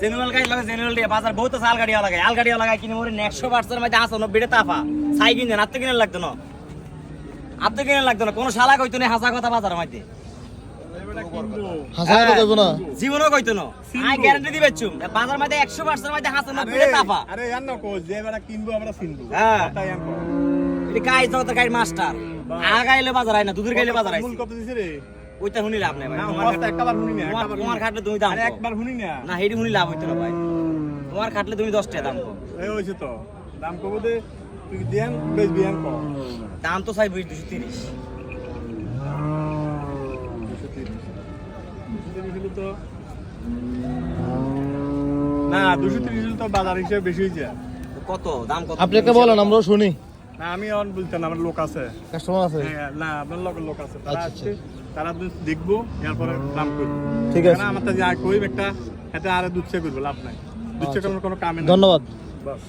জেনুয়াল গাড়ি লাগে জেনুয়াল দিয়ে বাজার বহুত আছে আল গাড়ি। লাগায় আল লাগায় কিনে মোরে একশো পার্সেন্ট মধ্যে আসো নব্বইটা তাফা। সাই কিনে আত্ম কিনে লাগতো না। আত্ম কিনে লাগতো না কোনো শালা কইতো না হাসা কথা বাজার মধ্যে। কইব না। জীবনও কইতো না। আই গ্যারান্টি দিবে চুম বাজার মধ্যে একশো পার্সেন্ট মধ্যে হাসা নব্বইটা তাফা। আরে ইয়ার না কো যে বেড়া কিনবো আমরা কিনবো হ্যাঁ। তাই ইয়ার কো এটি কাজ জগতের গাড়ি মাস্টার। আ গাইলে বাজার আয় না দুধের গাইলে বাজার আইছে মূল কত দিছে রে? ওইটা শুনি লাভ নাই ভাই। তোমার খাটলে তুমি দাম একবার শুনি না। না হেডি শুনি লাভ হইতো না ভাই। তোমার খাটলে তুমি দশ টাকা দাম। এই হইছে তো। দাম কব দে তুই দেন বেশ বিয়ান কো দাম তো চাই বুঝ দুশো তিরিশ। তো না দুশো তিরিশ তো বাজার হিসেবে বেশি হয়েছে কত? দাম কত? আপনি বলেন আমরাও শুনি। না আমি অন বলতাম আমার লোক আছে। কাস্টমার আছে? হ্যাঁ, না আপনার লোক লোক আছে। তারা আছে আসছে তারা দেখব এরপরে দাম করব। ঠিক আছে। আমার তো যা কইব একটা এটা আরে দুধ চে করব লাভ নাই। দুধ চে আচ্ছা। কোনো কামে ধন্যবাদ। বাস।